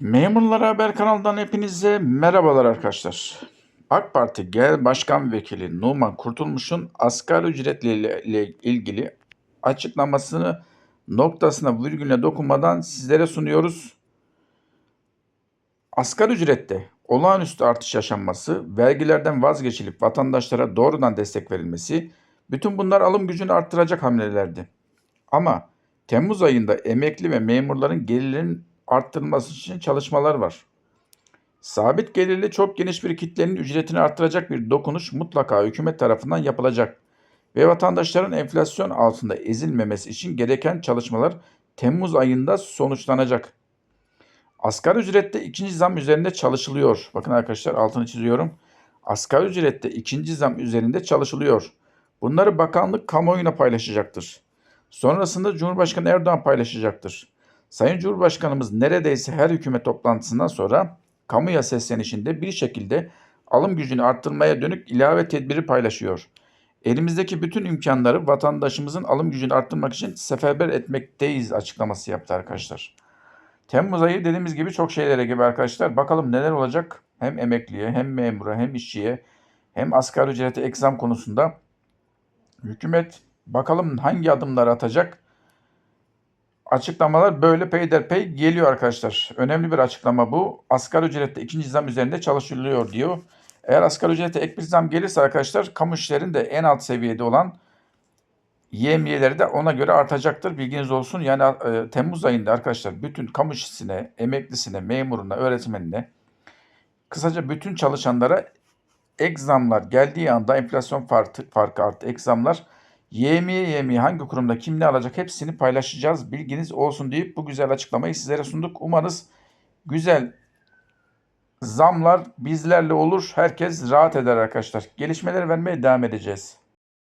Memurlar Haber kanalından hepinize merhabalar arkadaşlar. AK Parti Genel Başkan Vekili Numan Kurtulmuş'un asgari ücretle ilgili açıklamasını noktasına virgülüne dokunmadan sizlere sunuyoruz. Asgari ücrette olağanüstü artış yaşanması, vergilerden vazgeçilip vatandaşlara doğrudan destek verilmesi, bütün bunlar alım gücünü arttıracak hamlelerdi. Ama Temmuz ayında emekli ve memurların gelirlerinin arttırılması için çalışmalar var. Sabit gelirli çok geniş bir kitlenin ücretini arttıracak bir dokunuş mutlaka hükümet tarafından yapılacak ve vatandaşların enflasyon altında ezilmemesi için gereken çalışmalar Temmuz ayında sonuçlanacak. Asgari ücrette ikinci zam üzerinde çalışılıyor. Bakın arkadaşlar altını çiziyorum. Asgari ücrette ikinci zam üzerinde çalışılıyor. Bunları bakanlık kamuoyuna paylaşacaktır. Sonrasında Cumhurbaşkanı Erdoğan paylaşacaktır. Sayın Cumhurbaşkanımız neredeyse her hükümet toplantısından sonra kamuya seslenişinde bir şekilde alım gücünü arttırmaya dönük ilave tedbiri paylaşıyor. Elimizdeki bütün imkanları vatandaşımızın alım gücünü arttırmak için seferber etmekteyiz açıklaması yaptı arkadaşlar. Temmuz ayı dediğimiz gibi çok şeylere gibi arkadaşlar. Bakalım neler olacak hem emekliye hem memura hem işçiye hem asgari ücrete ek zam konusunda. Hükümet bakalım hangi adımları atacak. Açıklamalar böyle peyderpey geliyor arkadaşlar. Önemli bir açıklama bu. Asgari ücrette ikinci zam üzerinde çalışılıyor diyor. Eğer asgari ücrete ek bir zam gelirse arkadaşlar kamu işlerinde en alt seviyede olan yemiyeleri de ona göre artacaktır. Bilginiz olsun. Yani e, Temmuz ayında arkadaşlar bütün kamu işçisine, emeklisine, memuruna, öğretmenine kısaca bütün çalışanlara ek zamlar geldiği anda enflasyon farkı, farkı arttı. Ek zamlar yemiye yemiye hangi kurumda kim ne alacak hepsini paylaşacağız. Bilginiz olsun deyip bu güzel açıklamayı sizlere sunduk. Umarız güzel zamlar bizlerle olur. Herkes rahat eder arkadaşlar. Gelişmeleri vermeye devam edeceğiz.